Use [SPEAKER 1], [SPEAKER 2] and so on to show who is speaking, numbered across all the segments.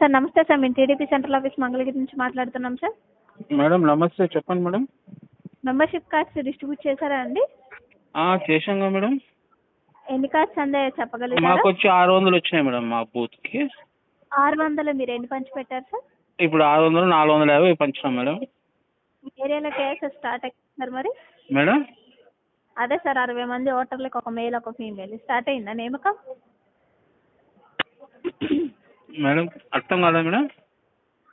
[SPEAKER 1] Sir నమస్తే sir. మేము TDP central office Mangalagiri నుంచి మాట్లాడుతున్నాం సార్.
[SPEAKER 2] మేడం నమస్తే. చెప్పండి మేడం.
[SPEAKER 1] మెంబర్షిప్ కార్డ్స్ డిస్ట్రిబ్యూట్ చేశారా అండి?
[SPEAKER 2] ఆ, చేశాంగా మేడం.
[SPEAKER 1] ఎన్ని కార్డ్స్ అందే
[SPEAKER 2] మాకు
[SPEAKER 1] చెప్పగలుగుతారా?
[SPEAKER 2] వచ్చి ఆరు వందలు వచ్చినాయి మేడం మా బూత్కి.
[SPEAKER 1] ఆరు వందలు మీరు ఎన్ని పంచి పెట్టారు సార్?
[SPEAKER 2] ఇప్పుడు ఆరు వందలు నాలుగు వందల యాభై పంచినాం మేడం.
[SPEAKER 1] ఏరియాలో కేసెస్ స్టార్ట్ అయ్యింది సార్ మరి?
[SPEAKER 2] మేడం?
[SPEAKER 1] అదే సార్ అరవై మంది ఓటర్లకు ఒక మేల్ ఒక ఫీమేల్. స్టార్ట్ అయిందా నియామకం?
[SPEAKER 2] మేడం అర్థం కాదా మేడం?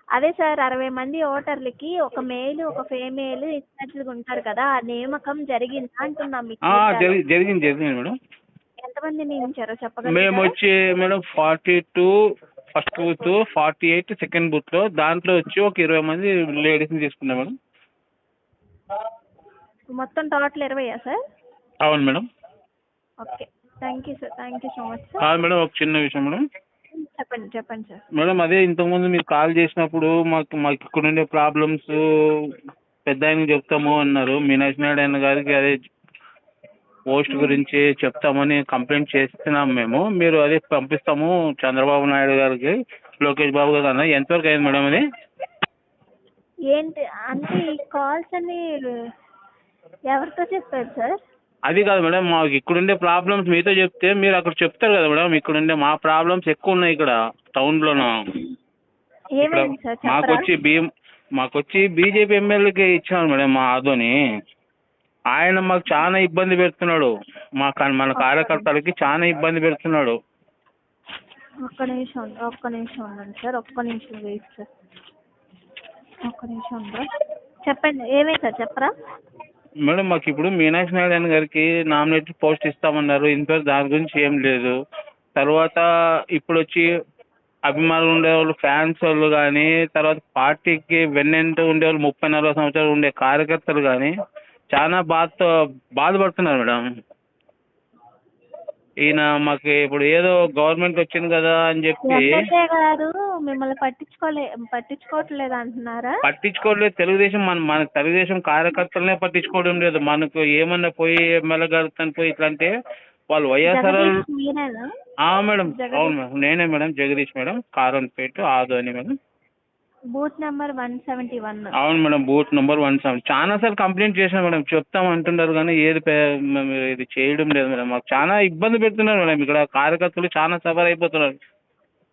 [SPEAKER 1] అదే సార్ అరవై మంది ఓటర్లకి ఒక మేల్ ఒక ఫీమేల్ ఇచ్చినట్లుగా ఉంటారు కదా ఆ నియామకం జరిగిందా అంటున్నాం మీకు
[SPEAKER 2] జరిగింది జరిగింది మేడం.
[SPEAKER 1] ఎంతమంది నియమించారో
[SPEAKER 2] మేము వచ్చి madam forty two first booth forty eight second బూత్లో దాంట్లో వచ్చి ఒక ఇరవై మంది లేడీస్ని తీసుకున్నాం మేడం.
[SPEAKER 1] మొత్తం టోటల్ ఇరవైయా సార్?
[SPEAKER 2] అవును madam.
[SPEAKER 1] Okay. Thank you sir thank you so much sir.
[SPEAKER 2] కాదు మేడం ఒక చిన్న విషయం మేడం.
[SPEAKER 1] చెప్పండి చెప్పండి సార్.
[SPEAKER 2] మేడం అదే ఇంతకుముందు మీరు కాల్ చేసినప్పుడు మాకు మాకు ఇక్కడ ఉండే ప్రాబ్లమ్స్ పెద్ద ఆయనకి చెప్తాము అన్నారు. మీనాక్షి నాయుడు ఆయన గారికి అదే పోస్ట్ గురించి చెప్తామని కంప్లైంట్ చేస్తున్నాం మేము. మీరు అదే పంపిస్తాము చంద్రబాబు నాయుడు గారికి లోకేష్ బాబు గారు అన్న. ఎంతవరకు అయింది మేడం అది?
[SPEAKER 1] ఏంటి అంటే ఈ కాల్స్ అన్ని ఎవరితో చెప్పారు సార్?
[SPEAKER 2] అది కాదు మేడం మాకు ఇక్కడ ఉండే ప్రాబ్లమ్స్ మీతో చెప్తే మీరు అక్కడ చెప్తారు కదా మేడం ఇక్కడ ఉండే మా ప్రాబ్లమ్స్ ఎక్కువ ఉన్నాయి ఇక్కడ టౌన్లోనూ. ఇక్కడ
[SPEAKER 1] ఏమైంది సార్?
[SPEAKER 2] మాకు
[SPEAKER 1] చెప్పరా?
[SPEAKER 2] వచ్చి బీ మాకు వచ్చి బీజేపీ ఎమ్మెల్యేకి ఇచ్చాను మేడం మా ఆదోని. ఆయన మాకు చాలా ఇబ్బంది పెడుతున్నాడు. మా క- మన కార్యకర్తలకి చాలా ఇబ్బంది పెడుతున్నాడు.
[SPEAKER 1] ఒక్క నిమిషం ఉండు, ఒక్క నిమిషం ఉండండి సార్ ఒక్క నిమిషం వెయిట్ సార్. ఒక్క నిమిషం ఉండు. చెప్పండి ఏమైంది సార్? చెప్పరా?
[SPEAKER 2] మేడం మాకు ఇప్పుడు మీనాక్షి నారాయణ గారికి నామినేట్ పోస్ట్ ఇస్తామన్నారు. ఇంతవరకు దాని గురించి ఏం లేదు. తర్వాత ఇప్పుడు వచ్చి అభిమానులు ఉండేవాళ్ళు ఫ్యాన్స్ వాళ్ళు కానీ తర్వాత పార్టీకి వెన్నెంట ఉండేవాళ్ళు ముప్పై నలభై సంవత్సరాలు ఉండే కార్యకర్తలు కానీ చాలా బాధతో బాధపడుతున్నారు మేడం. ఈయన మాకు ఇప్పుడు ఏదో గవర్నమెంట్ వచ్చింది కదా అని చెప్పి
[SPEAKER 1] ఎమ్మెల్యే గారు మిమ్మల్ని పట్టించుకోలే పట్టించుకోవట్లేదు అంటున్నారా?
[SPEAKER 2] పట్టించుకోవట్లేదు. తెలుగుదేశం మన మన తెలుగుదేశం కార్యకర్తలనే పట్టించుకోవడం లేదు. మనకు ఏమన్నా పోయి ఎమ్మెల్యే గారితో పోయి ఇట్లా అంటే వాళ్ళు వైఎస్ఆర్
[SPEAKER 1] మీరేనా?
[SPEAKER 2] మేడం. అవును మేడం నేనే madam Jagadish madam Karonpeta Adoni madam.
[SPEAKER 1] Booth number one seventy one
[SPEAKER 2] అవును madam booth number one seven చాలా సార్లు కంప్లైంట్ చేశాను మేడం. చెప్తాం అంటున్నారు కానీ ఏది పే- మేము ఇది చేయడం లేదు మేడం. మాకు చాలా ఇబ్బంది పెడుతున్నారు మేడం. ఇక్కడ కార్యకర్తలు చాలా సఫర్ అయిపోతున్నారు.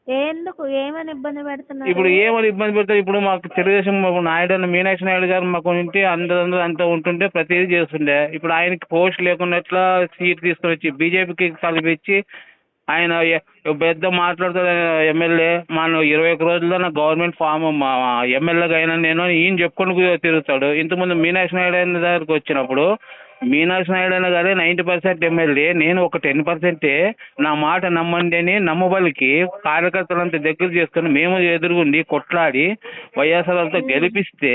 [SPEAKER 1] ఎందుకు? ఏమని ఇబ్బంది పెడుతున్నారు?
[SPEAKER 2] ఇప్పుడు ఏమని ఇబ్బంది పెడతారు? ఇప్పుడు మాకు తెలుగుదేశం మాకు నాయుడు అన్న మీనాక్షి నాయుడు గారు మాకు ఉంటే అందరూ అందరూ అంతా ఉంటుంటే ప్రతిదీ చేస్తుండే. ఇప్పుడు ఆయనకి పోస్ట్ లేకుండా ఎట్లా సీట్ తీసుకొని వచ్చి బీజేపీకి కలిపించి ఆయన పెద్ద మాట్లాడుతాడు ఎమ్మెల్యే మన ఇరవై ఒక రోజుల్లో నా గవర్నమెంట్ ఫామ్ మా ఎమ్మెల్యేగా అయినా నేను ఈయన చెప్పుకొని తిరుగుతాడు. ఇంతకుముందు మీనాక్షి నాయుడు అయిన దగ్గరికి వచ్చినప్పుడు మీనాక్షి నాయుడు అయిన కానీ నైంటీ పర్సెంట్ ఎమ్మెల్యే నేను ఒక టెన్ పర్సెంటే నా మాట నమ్మండి అని నమ్మబలికి కార్యకర్తలంతా దగ్గర చేసుకొని మేము ఎదురుగుండి కొట్లాడి వైఎస్ఆర్ వాళ్ళతో గెలిపిస్తే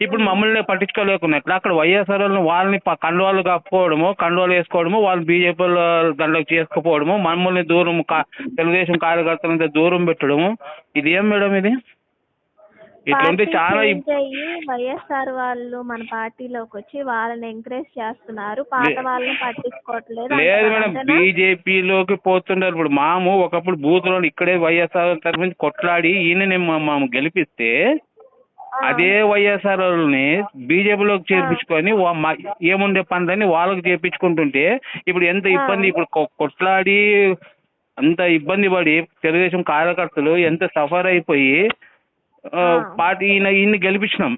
[SPEAKER 2] ఇప్పుడు మమ్మల్ని పట్టించుకోలేకున్నట్లు అక్కడ వైఎస్ఆర్ వాళ్ళని కండువాలు కప్పుకోవడము కండువాలు వేసుకోవడము వాళ్ళు బీజేపీ దాంట్లోకి చేసుకుపోవడము మమ్మల్ని దూరం తెలుగుదేశం కార్యకర్తలంతా దూరం పెట్టడము ఇది ఏం మేడం ఇది ఇట్లుంటే
[SPEAKER 1] పార్టీ
[SPEAKER 2] చాలా
[SPEAKER 1] వైఎస్ఆర్ వాళ్ళు మన పార్టీలోకి వచ్చి వాళ్ళని ఎంకరేజ్ చేస్తున్నారు పాత వాళ్ళని పట్టించుకోవట్లేదు
[SPEAKER 2] లేదు. మేడం? బీజేపీలోకి పోతున్నారు ఇప్పుడు మాము ఒకప్పుడు బూత్లో ఇక్కడే వైఎస్ఆర్ తరఫు నుంచి కొట్లాడి ఈయనని మా- మాము గెలిపిస్తే. అదే వైఎస్ఆర్ వాళ్ళని బీజేపీలోకి చేర్పించుకొని వా- మా- ఏముండే పనులని వాళ్ళకి చేర్పించుకుంటుంటే ఇప్పుడు ఎంత. ఇబ్బంది ఇప్పుడు కొ- కొట్లాడి అంత ఇబ్బంది పడి తెలుగుదేశం కార్యకర్తలు ఎంత సఫర్ అయిపోయి ఆ. పార్టీ ఈయన ఈయన్ని గెలిపించినాం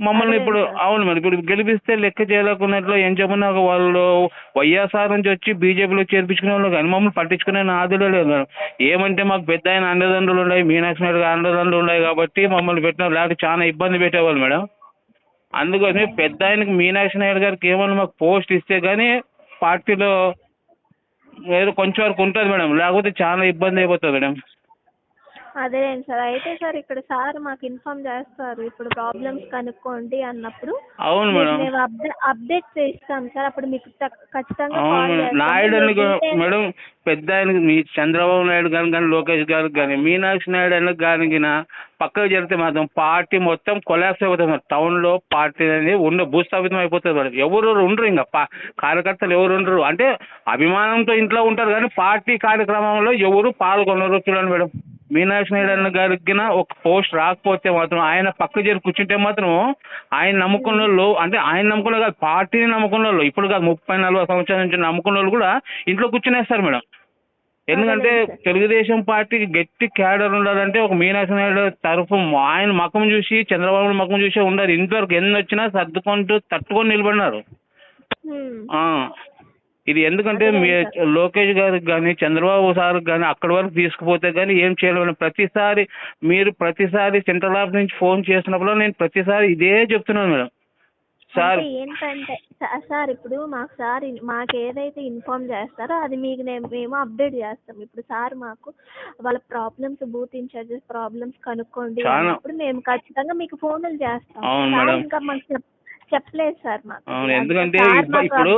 [SPEAKER 2] మమ్మల్ని ఇప్పుడు. అవును మరి ఇప్పుడు గెలిపిస్తే లెక్క చేయలేకున్నట్లు ఏం చెప్పినా వాళ్ళు? వైఎస్ఆర్ నుంచి వచ్చి బీజేపీలో చేర్పించుకునే వాళ్ళు కానీ మమ్మల్ని పట్టించుకునే నాదులే లేదు మేడం. ఏమంటే మాకు పెద్ద ఆయన అండదండలు ఉన్నాయి మీనాక్షి నాయుడు గారి అండదండలు ఉన్నాయి కాబట్టి మమ్మల్ని పెట్టిన లేకపోతే చాలా ఇబ్బంది పెట్టేవాళ్ళు మేడం. అందుకని పెద్ద ఆయనకి మీనాక్షి నాయుడు గారికి ఏమన్నా మాకు పోస్ట్ ఇస్తే కానీ పార్టీలో ఏదో కొంచెం వరకు ఉంటుంది మేడం. లేకపోతే చాలా ఇబ్బంది అయిపోతుంది మేడం.
[SPEAKER 1] అదేలేండి సార్. అయితే సార్ ఇక్కడ సార్ మాకు ఇన్ఫార్మ్ చేస్తారు. ఇప్పుడు ప్రాబ్లమ్స్ కనుక్కోండి అన్నప్పుడు
[SPEAKER 2] అవును మేడం.
[SPEAKER 1] మేము అప్డే అప్డేట్ ఇస్తాం సార్. అప్పుడు మీకు ఖచ్చితంగా
[SPEAKER 2] అవును మేడం. నాయుడు అని మేడం పెద్ద ఆయనకి మీ చంద్రబాబు నాయుడు గాని కానీ లోకేష్ గారికి కానీ మీనాక్షి నాయుడు అని కానీ పక్కకు జరిగితే మాత్రం పార్టీ మొత్తం కొలాప్స్ అయిపోతుంది మేడం. టౌన్లో పార్టీ అనేది ఉండ భూస్థాపితం అయిపోతుంది మేడం. ఎవరు ఉండరు ఇంకా. పా కార్యకర్తలు ఎవరు ఉండరు. అంటే అభిమానంతో ఇంట్లో ఉంటారు కానీ పార్టీ కార్యక్రమంలో ఎవరు పాల్గొనరు చూడండి మేడం. మీనాక్షి నాయుడు గారికి ఒక పోస్ట్ రాకపోతే మాత్రం ఆయన పక్క చేరి కూర్చుంటే మాత్రం ఆయన నమ్ముకున్న వాళ్ళు అంటే ఆయన నమ్ముకున్న కాదు పార్టీని నమ్ముకున్న వాళ్ళు ఇప్పుడు కాదు ముప్పై నలభై సంవత్సరాల నుంచి నమ్ముకున్న వాళ్ళు కూడా ఇంట్లో కూర్చునేస్తారు మేడం. ఎందుకంటే. తెలుగుదేశం పార్టీకి గట్టి క్యాడర్ ఉండాలంటే ఒక మీనాక్షి నాయుడు తరఫు ఆయన ముఖం చూసి చంద్రబాబు ముఖం చూసి ఉండదు ఇంతవరకు ఎన్ని వచ్చినా సర్దుకుంటూ తట్టుకొని నిలబడినారు. ఇది ఎందుకంటే మీ లోకేష్ గారికి కానీ చంద్రబాబు సార్ కానీ అక్కడి వరకు తీసుకుపోతే కానీ ఏం చేయలేము ప్రతిసారి మీరు ప్రతిసారి సెంట్రల్ ఆఫీస్ నుంచి ఫోన్ చేసినప్పుడు నేను ప్రతిసారి ఇదే చెప్తున్నాను మేడం సార్
[SPEAKER 1] ఏంటంటే సార్ ఇప్పుడు మాకు సార్ మాకు ఏదైతే ఇన్ఫార్మ్ చేస్తారో అది మీకు నేను మేము అప్డేట్ చేస్తాం ఇప్పుడు సార్ మాకు వాళ్ళ ప్రాబ్లమ్స్ బూత్ ఇన్ఛార్జెస్ ప్రాబ్లమ్స్ కనుక్కోండి. అన్నప్పుడు మేము ఖచ్చితంగా మీకు ఫోన్లు చేస్తాం. ఇంకా మాకు చెప్పలేదు సార్ మాకు.
[SPEAKER 2] అవును ఎందుకంటే ఇప్పుడు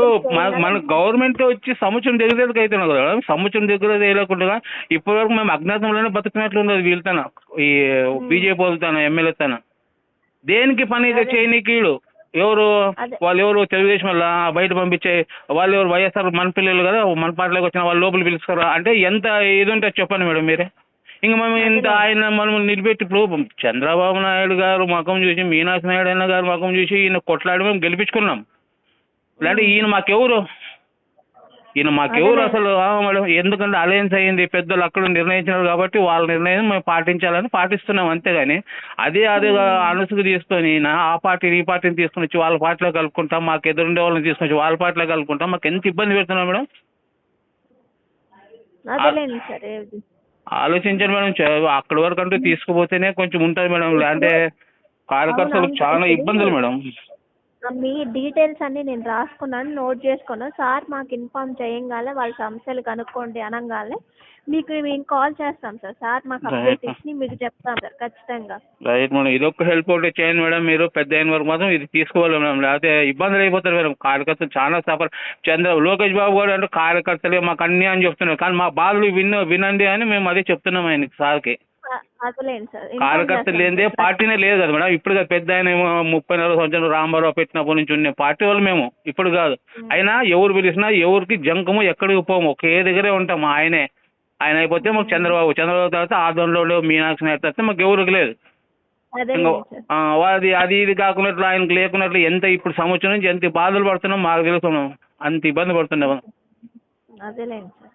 [SPEAKER 2] మన గవర్నమెంట్ వచ్చి సముద్రం దగ్గర అవుతున్నాం కదా మేడం? సముద్రం దగ్గర వేయలేకుండా ఇప్పటి వరకు మేము అజ్ఞాతంలోనే బతుకున్నట్లు ఉన్నది వీళ్ళతన ఈ బీజేపీ వాళ్ళతన ఎమ్మెల్యే తన. దేనికి పని ఇది చేయనీకీడు? ఎవరు. వాళ్ళు ఎవరు తెలుగుదేశం వల్ల బయట పంపించే వాళ్ళు ఎవరు వైఎస్ఆర్ మన పిల్లలు కదా మన పార్టీలోకి వచ్చిన వాళ్ళు లోపల పిలుస్తారు? అంటే ఎంత ఇది ఉంటే చెప్పండి మేడం మీరే. ఇంకా మనం ఇంత ఆయన మనం నిలబెట్టి ఇప్పుడు చంద్రబాబు నాయుడు గారు ముఖం చూసి మీనాక్షి నాయుడు అన్న గారు ముఖం చూసి ఈయన కొట్లాడి మేము గెలిపించుకున్నాం. లేదంటే ఈయన మాకెవరు? ఈయన మాకెవరు. అసలు? మేడం ఎందుకంటే అలయన్స్ అయ్యింది పెద్దలు అక్కడ నిర్ణయించినారు కాబట్టి వాళ్ళ నిర్ణయం మేము పాటించాలని పాటిస్తున్నాం అంతేగాని అదే అదే అనుసుకు తీసుకొని ఈయన ఆ పార్టీని ఈ పార్టీని తీసుకొని వచ్చి వాళ్ళ పార్టీలో కలుపుకుంటాం మాకు ఎదురుండే వాళ్ళని తీసుకొని వచ్చి వాళ్ళ పార్టీలో కలుపుకుంటాం మాకు ఎంత ఇబ్బంది పెడుతున్నాం మేడం?
[SPEAKER 1] అదేలేండి సార్.
[SPEAKER 2] ఆలోచించండి మేడం. అక్కడి వరకు అంటూ తీసుకుపోతేనే కొంచెం ఉంటుంది మేడం. లేదంటే కార్యకర్తలకు. చాలా ఇబ్బందులు మేడం.
[SPEAKER 1] మీ డీటెయిల్స్ అన్ని నేను రాసుకున్నాను నోట్ చేసుకున్నాను. సార్ మాకు ఇన్ఫార్మ్ చేయంగానే వాళ్ళ సమస్యలు కనుక్కోండి అనగానే మీకు మేము కాల్ చేస్తాం సార్. సార్ మాకు అప్డేట్. ఇచ్చి మీకు చెప్తాం సార్ ఖచ్చితంగా.
[SPEAKER 2] రైట్ మేడం ఇది ఒక్క హెల్ప్ ఒకటి చేయండి మేడం. మీరు పెద్ద అయిన వరకు మాత్రం ఇది తీసుకోవాలి మేడం. లేకపోతే ఇబ్బందులు అయిపోతారు మేడం. కార్యకర్తలు చాలా సఫర్. చంద్ర లోకేష్ బాబు గారు అంటే కార్యకర్తలే మాకు అన్ని అని చెప్తున్నారు. కానీ మా బాధలు విన్న వినండి అని మేము అదే చెప్తున్నాం ఆయనకి సార్కి. కార్యకర్తలు లేనిదే
[SPEAKER 1] సార్.
[SPEAKER 2] పార్టీనే లేదు కదా మేడం. ఇప్పుడు కదా పెద్ద ఆయన ఏమో ముప్పై నలభై సంవత్సరాలు రాంబారావు పెట్టినప్పటి నుంచి ఉన్న పార్టీ వాళ్ళు మేము. ఇప్పుడు కాదు. అయినా ఎవరు పిలిచినా ఎవరికి జంకము ఎక్కడికి పోము. ఒకే దగ్గరే ఉంటాం ఆయనే. ఆయన అయిపోతే మాకు చంద్రబాబు. చంద్రబాబు తర్వాత ఆదంలో మీనాక్షి నాయుడు తర్వాత మాకు ఎవరికి లేదు. అది అది ఇది కాకున్నట్లు ఆయనకు లేకున్నట్లు ఎంత ఇప్పుడు సంవత్సరం నుంచి ఎంత బాధలు పడుతున్నాం మాకు తెలుస్తున్నాం అంత ఇబ్బంది పడుతున్నాం
[SPEAKER 1] అదేలేండి